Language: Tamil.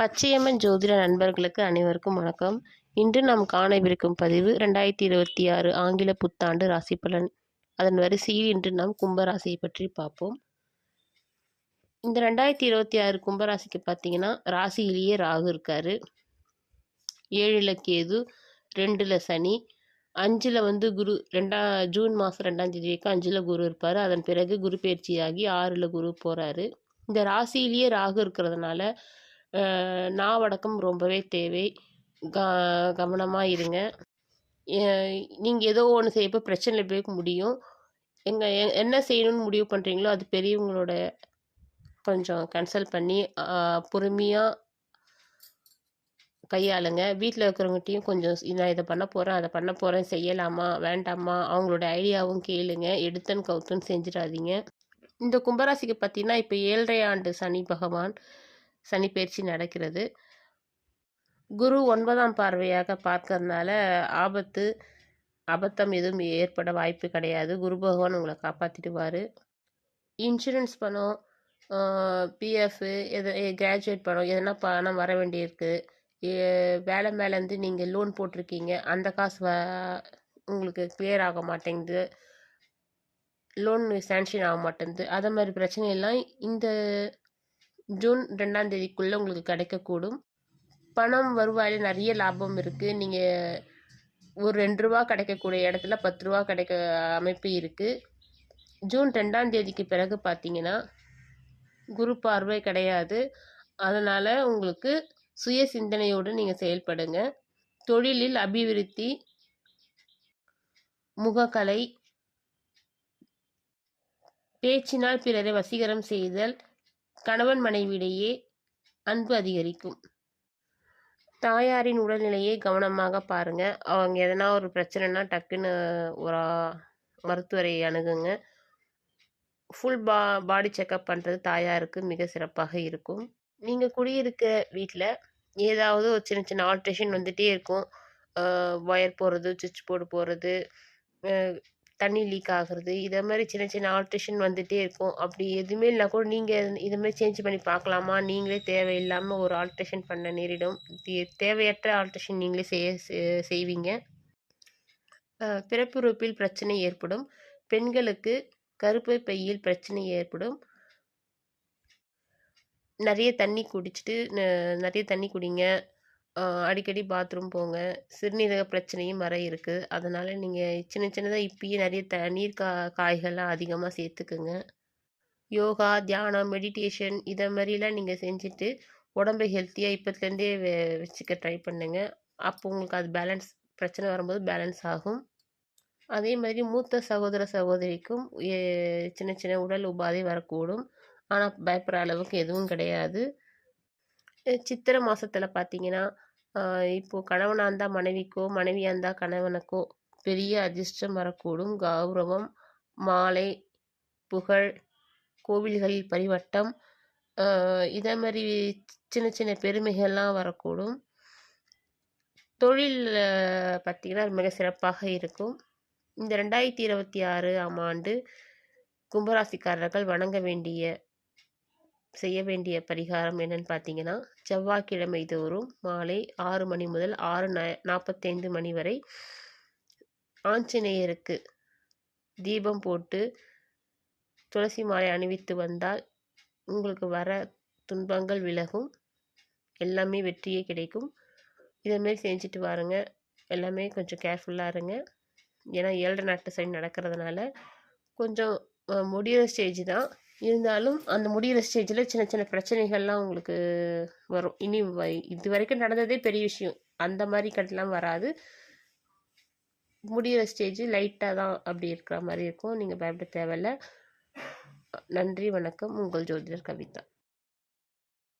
பச்சையம்மன் ஜோதிட நண்பர்களுக்கு அனைவருக்கும் வணக்கம். இன்று நாம் காணவிருக்கும் பதிவு ரெண்டாயிரத்தி இருபத்தி ஆறு ஆங்கில புத்தாண்டு ராசி பலன் அதன் வரிசையில் இன்று நாம் கும்பராசியை பற்றி பார்ப்போம். இந்த ரெண்டாயிரத்தி இருபத்தி ஆறு கும்பராசிக்கு பார்த்தீங்கன்னா ராசியிலேயே ராகு இருக்காரு. ஏழில் கேது ரெண்டில் சனி அஞ்சில் வந்து குரு ரெண்டா ஜூன் மாதம் ரெண்டாம் தேதி வரைக்கும் அஞ்சில் குரு இருப்பார். அதன் பிறகு குரு பயிற்சியாகி ஆறில் குரு போகிறாரு இந்த ராசியிலேயே ராகு இருக்கிறதுனால நாவடக்கம் ரொம்பவே தேவை. க கவனமாக இருங்க. நீங்கள் ஏதோ ஒன்று செய்யப்போ பிரச்சனையில் போய் முடியும். எங்கள் என்ன செய்யணும்னு முடிவு பண்ணுறீங்களோ அது பெரியவங்களோட கொஞ்சம் கன்சல்ட் பண்ணி பொறுமையாக கையாளுங்க. வீட்டில் இருக்கிறவங்ககிட்டையும் கொஞ்சம் நான் இதை பண்ண போகிறேன் அதை பண்ண போகிறேன் செய்யலாமா வேண்டாமா? அவங்களோட ஐடியாவும் கேளுங்க. எடுத்தன் கவுத்துன்னு செஞ்சிடாதீங்க. இந்த கும்பராசிக்கு பார்த்தீங்கன்னா இப்போ ஏழரை ஆண்டு சனி பகவான். சனி பயிற்சி நடக்கிறது. குரு ஒன்பதாம் பார்வையாக பார்க்கறதுனால ஆபத்து அபத்தம் எதுவும் ஏற்பட வாய்ப்பு கிடையாது. குரு பகவான் உங்களை காப்பாற்றிடுவார் இன்சூரன்ஸ் பணம் பிஎஃப் எது கிராஜுவேட் பணம் எதனா பணம் வர வேண்டியிருக்கு. வேலை மேலேருந்து நீங்கள் லோன் போட்டிருக்கீங்க. அந்த காசு வ உங்களுக்கு கிளியர் ஆக மாட்டேங்குது. லோன் சேங்ஷன் ஆக மாட்டேங்குது. அதை மாதிரி பிரச்சனை எல்லாம் இந்த ஜூன் ரெண்டாம் தேதிக்குள்ளே உங்களுக்கு கிடைக்கக்கூடும். பணம் வருவாயில் நிறைய லாபம் இருக்குது நீங்கள் ஒரு ரெண்டு ரூபா கிடைக்கக்கூடிய இடத்துல பத்து ரூபா கிடைக்க அமைப்பு இருக்குது ஜூன் ரெண்டாம் தேதிக்கு பிறகு பார்த்தீங்கன்னா குரு பார்வை கிடையாது. அதனால் உங்களுக்கு சுய சிந்தனையோடு நீங்கள் செயல்படுங்க. தொழிலில் அபிவிருத்தி முகக்கலை பேச்சினால் பிறரை வசீகரம் செய்தல் கணவன் மனைவியிடையே அன்பு அதிகரிக்கும். தாயாரின் உடல்நிலையை கவனமாக பாருங்க. அவங்க எதனா ஒரு பிரச்சனைனா டக்குன்னு ஒரு மருத்துவரை அணுகுங்க. ஃபுல் பா பாடி செக்கப் பண்ணுறது தாயாருக்கு மிக சிறப்பாக இருக்கும். நீங்கள் குடியிருக்கிற வீட்டில் ஏதாவது ஒரு சின்ன சின்ன ஆல்ட்ரேஷன் வந்துகிட்டே இருக்கும். ஒயர் போடுறது சுவிட்ச் போர்டு போடுறது தண்ணி லீக் ஆகுறது இதை மாதிரி சின்ன சின்ன ஆல்ட்ரேஷன் வந்துகிட்டே இருக்கும். அப்படி எதுவுமே இல்லைனா கூட நீங்கள் இது மாதிரி சேஞ்ச் பண்ணி பார்க்கலாமா? நீங்களே தேவையில்லாமல் ஒரு ஆல்ட்ரேஷன் பண்ண நேரிடும். தே- தேவையற்ற ஆல்ட்ரேஷன் நீங்களே செய்ய செ- செய்வீங்க. பிறப்புறுப்பில் பிரச்சனை ஏற்படும். பெண்களுக்கு கருப்பை பையில் பிரச்சனை ஏற்படும். நிறைய தண்ணி குடிச்சிட்டு நிறைய தண்ணி குடிங்க. அடிக்கடி பாத்ரூம் போங்க. சிறுநீரக பிரச்சனையும் வர இருக்குது அதனால் நீங்கள் சின்ன சின்னதாக இப்பயே நிறைய தண்ணீர் கா காய்கள்லாம் அதிகமாக சேர்த்துக்குங்க யோகா தியானம் மெடிடேஷன் இதை மாதிரிலாம் நீங்கள் செஞ்சுட்டு உடம்பை ஹெல்த்தியாக இப்போத்துலேருந்தே வெ வச்சுக்க ட்ரை பண்ணுங்க. அப்போ உங்களுக்கு அது பேலன்ஸ் பிரச்சனை வரும்போது பேலன்ஸ் ஆகும். அதே மாதிரி மூத்த சகோதர சகோதரிக்கும் சின்ன சின்ன உடல் உபாதை வரக்கூடும். ஆனால் பயப்படுற அளவுக்கு எதுவும் கிடையாது. சித்திரை மாதத்தில் பார்த்தீங்கன்னா இப்போது கணவனாக இருந்தால் மனைவிக்கோ மனைவியாக இருந்தால் கணவனுக்கோ பெரிய அதிர்ஷ்டம் வரக்கூடும். கௌரவம் மாலை புகழ் கோவில்களில் பரிவட்டம் இதே மாதிரி சின்ன சின்ன பெருமைகள்லாம் வரக்கூடும். தொழில் பார்த்திங்கன்னா மிக சிறப்பாக இருக்கும். இந்த ரெண்டாயிரத்தி இருபத்தி ஆறு ஆம் ஆண்டு கும்பராசிக்காரர்கள் வணங்க வேண்டிய செய்ய வேண்டிய பரிகாரம் என்னன்னு பார்த்தீங்கன்னா செவ்வாய்க்கிழமை தோறும் மாலை ஆறு மணி முதல் ஆறு ந நாற்பத்தைந்து மணி வரை ஆஞ்சநேயருக்கு தீபம் போட்டு துளசி மாலை அணிவித்து வந்தால் உங்களுக்கு வர துன்பங்கள் விலகும். எல்லாமே வெற்றியே கிடைக்கும். இதேமாரி செஞ்சுட்டு வாருங்க. எல்லாமே கொஞ்சம் கேர்ஃபுல்லாக இருங்க. ஏன்னா ஏழரை நாட்டு சைடு நடக்கிறதுனால கொஞ்சம் முடிகிற ஸ்டேஜ் தான். இருந்தாலும் அந்த முடிகிற ஸ்டேஜில் சின்ன சின்ன பிரச்சனைகள்லாம் உங்களுக்கு வரும். இனி வ- இது வரைக்கும் நடந்ததே பெரிய விஷயம். அந்த மாதிரி கட்டெல்லாம் வராது. முடியிற ஸ்டேஜ் லைட்டாக தான் அப்படி இருக்கிற மாதிரி இருக்கும். நீங்கள் பயப்பட தேவையில்ல. நன்றி வணக்கம். உங்கள் ஜோதிடர் கவிதா.